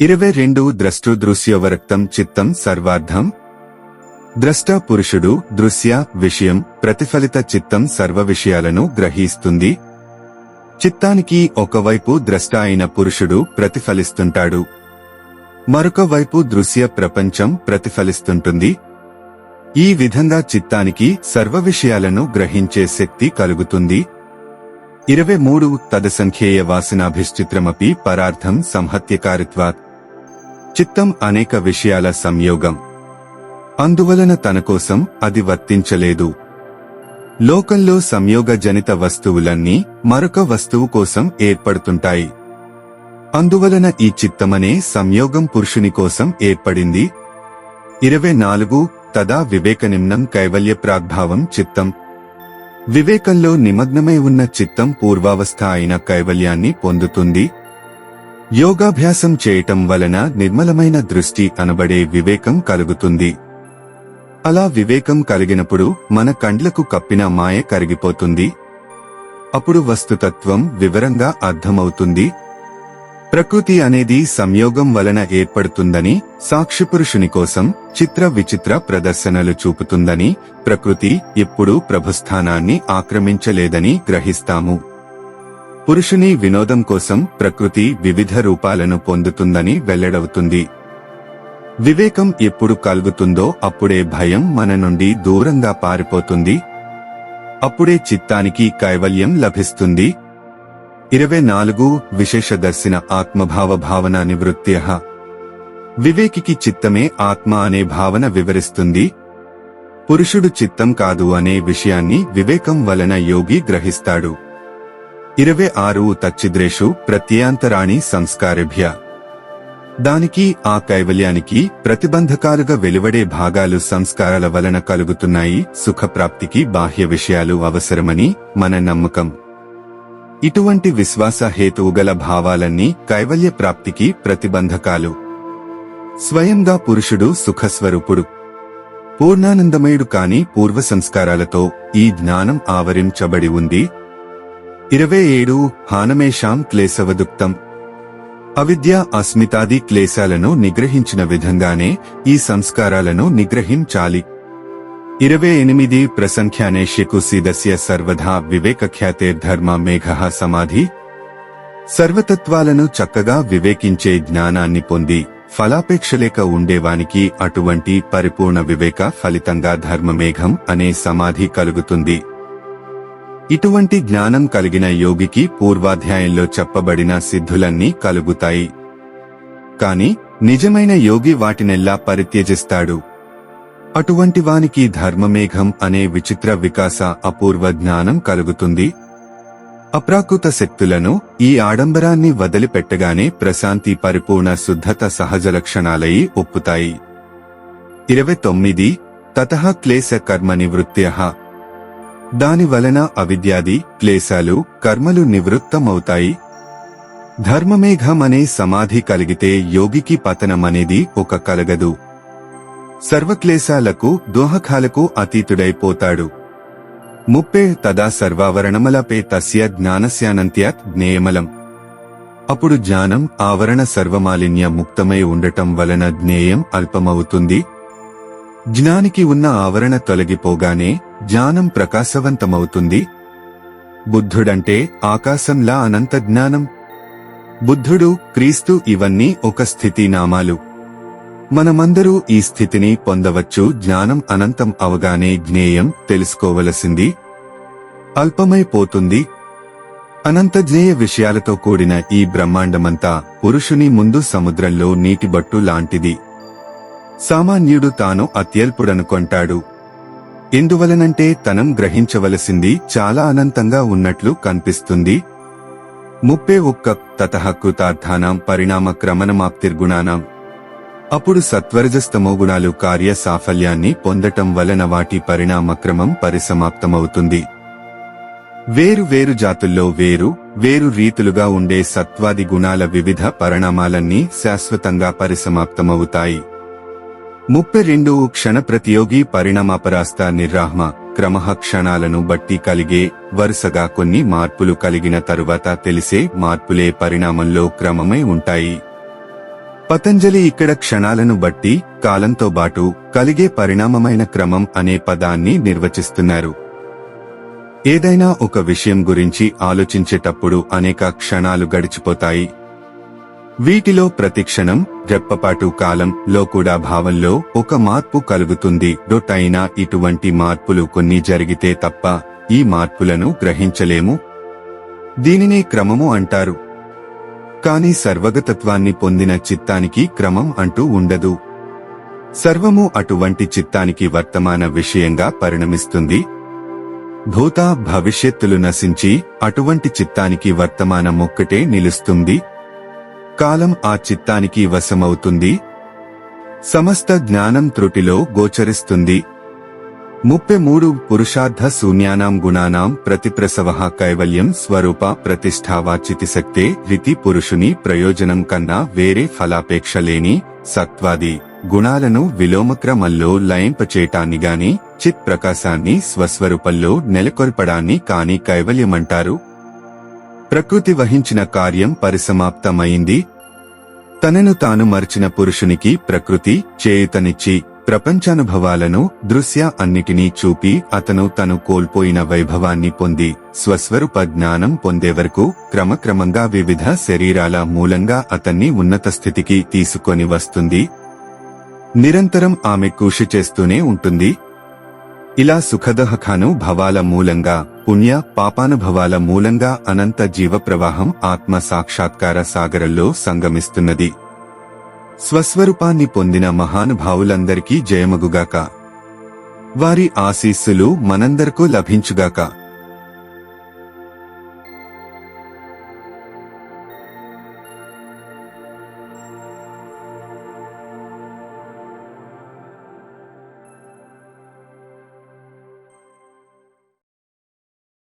ఇరవై రెండు ద్రష్టు దృశ్యవరక్తం చిత్తం సర్వార్థం. ద్రష్ట పురుషుడు దృశ్య విషయం ప్రతిఫలిత చిత్తం సర్వ విషయాలను గ్రహిస్తుంది. చిత్తానికి ఒకవైపు ద్రష్ట అయిన పురుషుడు ప్రతిఫలిస్తుంటాడు. మరొక వైపు దృశ్య ప్రపంచం ప్రతిఫలిస్తుంటుంది. ఈ విధంగా చిత్తానికి సర్వ విషయాలను గ్రహించే శక్తి కలుగుతుంది. ఇరవై మూడు తదసంఖ్యేయ వాసనాభిశ్చిత్రమపి పరార్థం సంహత్యకారిత్వాత్ చిత్తం అనేక విషయాల సంయోగం. అందువలన తన కోసం అది వర్తించలేదు. లోకంలో సంయోగ జనిత వస్తువులన్నీ మరొక వస్తువు కోసం ఏర్పడుతుంటాయి. అందువలన ఈ చిత్తమనే సంయోగం పురుషుని కోసం ఏర్పడింది. ఇరవై నాలుగు తదా వివేకనిమ్నం కైవల్య ప్రాగ్భావం చిత్తం. వివేకంలో నిమగ్నమై ఉన్న చిత్తం పూర్వావస్థ అయిన కైవల్యాన్ని పొందుతుంది. యోగాభ్యాసం చేయటం వలన నిర్మలమైన దృష్టి అనబడే వివేకం కలుగుతుంది. అలా వివేకం కలిగినప్పుడు మన కండ్లకు కప్పిన మాయ కరిగిపోతుంది. అప్పుడు వస్తుతత్వం వివరంగా అర్థమవుతుంది. ప్రకృతి అనేది సంయోగం వలన ఏర్పడుతుందని సాక్షిపురుషుని కోసం చిత్ర విచిత్ర ప్రదర్శనలు చూపుతుందని ప్రకృతి ఎప్పుడూ ప్రభుస్థానాన్ని ఆక్రమించలేదని గ్రహిస్తాము. పురుషుని వినోదం కోసం ప్రకృతి వివిధ రూపాలను పొందుతుందని వెల్లడవుతుంది. వివేకం ఎప్పుడు కలుగుతుందో అప్పుడే భయం మన నుండి దూరంగా పారిపోతుంది. అప్పుడే చిత్తానికి కైవల్యం లభిస్తుంది. ఇరవై నాలుగు విశేషదర్శన ఆత్మభావ భావన నివృత్య వివేకికి చిత్తమే ఆత్మ అనే భావన వివరిస్తుంది. పురుషుడు చిత్తం కాదు అనే విషయాన్ని వివేకం వలన యోగి గ్రహిస్తాడు. ఇరవై ఆరు తచ్చిద్రేషు ప్రత్యాంతరాణి సంస్కారభ్య. దానికి ఆ కైవల్యానికి ప్రతిబంధకాలుగా వెలువడే భాగాలు సంస్కారాల వలన కలుగుతున్నాయి సుఖప్రాప్తికి బాహ్య విషయాలు అవసరమని మన నమ్మకం. ఇటువంటి విశ్వాస హేతువు గల భావాలన్నీ కైవల్య ప్రాప్తికి ప్రతిబంధకాలు. స్వయంగా పురుషుడు సుఖస్వరూపుడు. పూర్ణానందమయుడు కాని పూర్వ సంస్కారాలతో ఈ జ్ఞానం ఆవరించబడి ఉంది ఇరవై ఏడు హానమేషాం క్లేశవదుక్తం. అవిద్య అస్మితాది క్లేశాలను నిగ్రహించిన విధంగానే ఈ సంస్కారాలను నిగ్రహించాలి. ఇరవై ఎనిమిది ప్రసంఖ్యానేష్యకు సీదస్య సర్వధా వివేకఖ్యాతేర్ధర్మ మేఘ సమాధి. సర్వతత్వాలను చక్కగా వివేకించే జ్ఞానాన్ని పొంది ఫలాపేక్షలేక ఉండేవానికి అటువంటి పరిపూర్ణ వివేక ఫలితంగా ధర్మమేఘం అనే సమాధి కలుగుతుంది. ఇటువంటి జ్ఞానం కలిగిన యోగికి పూర్వాధ్యాయంలో చెప్పబడిన సిద్ధులన్నీ కలుగుతాయి. కాని నిజమైన యోగి వాటినెల్లా పరిత్యజిస్తాడు. అటువంటి వానికి ధర్మమేఘం అనే విచిత్ర వికాస అపూర్వ జ్ఞానం కలుగుతుంది. అప్రాకృత శక్తులను ఈ ఆడంబరాన్ని వదిలిపెట్టగానే ప్రశాంతి పరిపూర్ణ శుద్ధత సహజ లక్షణాలయి ఒప్పుతాయి. ఇరవై తొమ్మిది తతః క్లేశ కర్మ నివృత్త్య. దాని వలన అవిద్యాది క్లేశాలు కర్మలు నివృత్తమవుతాయి. ధర్మమేఘం అనే సమాధి కలిగితే యోగికి పతనమనేది ఒక కలగదు. సర్వక్లేశాలకు దోహకాలకు అతీతుడైపోతాడు. ముప్పే తదా సర్వావరణమలపే తస్య జ్ఞానస్యానంత్యాత్ జ్ఞేయమలం. అప్పుడు జ్ఞానం ఆవరణ సర్వమాలిన్య ముక్తమై ఉండటం వలన జ్ఞేయం అల్పమవుతుంది. జ్ఞానికి ఉన్న ఆవరణ తొలగిపోగానే జ్ఞానం ప్రకాశవంతమవుతుంది. బుద్ధుడంటే ఆకాశంలా అనంత జ్ఞానం. బుద్ధుడు క్రీస్తు ఇవన్నీ ఒక స్థితి నామాలు మనమందరూ ఈ స్థితిని పొందవచ్చు. జ్ఞానం అనంతం అవగానే జ్ఞేయం తెలుసుకోవలసింది. అల్పమైపోతుంది. అనంత జ్ఞేయ విషయాలతో కూడిన ఈ బ్రహ్మాండమంతా పురుషుని ముందు సముద్రంలో నీటిబట్టు లాంటిది. సామాన్యుడు తాను అత్యల్పుడనుకొంటాడు. ఎందువలనంటే తనం గ్రహించవలసింది చాలా అనంతంగా ఉన్నట్లు కనిపిస్తుంది. ముప్పే ఒక్క తతః కృతార్థానాం పరిణామ క్రమణమాప్తిర్గుణానాం. అప్పుడు సత్వరజస్తమో గుణాలు కార్య సాఫల్యాన్ని పొందటం వలన వాటి పరిణామక్రమం పరిసమాప్తమవుతుంది. వేరు వేరు జాతుల్లో వేరు వేరు రీతులుగా ఉండే సత్వాది గుణాల వివిధ పరిణామాలన్నీ శాశ్వతంగా పరిసమాప్తమవుతాయి. ముప్పై రెండు క్షణ ప్రతియోగి పరిణామాపరాస్త నిర్రాహ్మ క్రమ క్షణాలను బట్టి కలిగే వరుసగా కొన్ని మార్పులు కలిగిన తరువాత తెలిసే మార్పులే పరిణామంలో క్రమమై ఉంటాయి. పతంజలి ఇక్కడ క్షణాలను బట్టి కాలంతో బాటు కలిగే పరిణామమైన క్రమం అనే పదాన్ని నిర్వచిస్తున్నారు. ఏదైనా ఒక విషయం గురించి ఆలోచించేటప్పుడు అనేక క్షణాలు గడిచిపోతాయి. వీటిలో ప్రతి క్షణం రెప్పపాటు కాలం లో కూడా భావంలో ఒక మార్పు కలుగుతుంది. డొట్ ఇటువంటి మార్పులు కొన్ని జరిగితే తప్ప ఈ మార్పులను గ్రహించలేము. దీనినే క్రమము అంటారు. కాని సర్వగతత్వాన్ని పొందిన చిత్తానికి క్రమం అంటూ ఉండదు. సర్వము అటువంటి చిత్తానికి వర్తమాన విషయంగా పరిణమిస్తుంది. భూత భవిష్యత్తులు నశించి అటువంటి చిత్తానికి వర్తమానం ఒక్కటే నిలుస్తుంది. కాలం ఆ చిత్తానికి వశమవుతుంది. సమస్త జ్ఞానం త్రుటిలో గోచరిస్తుంది. ముప్పై మూడు పురుషార్థ శూన్యానాం గుణానాం ప్రతిప్రసవ కైవల్యం స్వరూప ప్రతిష్టావాచితి శక్తే రితి పురుషుని ప్రయోజనం కన్నా వేరే ఫలాపేక్ష లేని సత్వాది గుణాలను విలోమక్రమంలో లయింపచేయటాన్ని గాని చిత్ ప్రకాశాన్ని స్వస్వరూపంలో నెలకొల్పడాన్ని కాని కైవల్యమంటారు. ప్రకృతి వహించిన కార్యం పరిసమాప్తమైంది. తనను తాను మరిచిన పురుషునికి ప్రకృతి చేయుతనిచ్చి ప్రపంచానుభవాలను దృశ్య అన్నిటినీ చూపి అతను తను కోల్పోయిన వైభవాన్ని పొంది స్వస్వరూప జ్ఞానం పొందే వరకు క్రమక్రమంగా వివిధ శరీరాల మూలంగా అతన్ని ఉన్నత స్థితికి తీసుకొని వస్తుంది. నిరంతరం ఆమె కృషి చేస్తూనే ఉంటుంది. ఇలా సుఖదహకాను భవాల మూలంగా పుణ్య పాపానుభవాల మూలంగా అనంత జీవ ప్రవాహం ఆత్మ సాక్షాత్కార సాగరంలో సంగమిస్తున్నది. స్వస్వరూపాన్ని పొందిన మహానుభావులందరికీ జయమగుగాక. వారి ఆశీస్సులు మనందరకు లభించుగాక.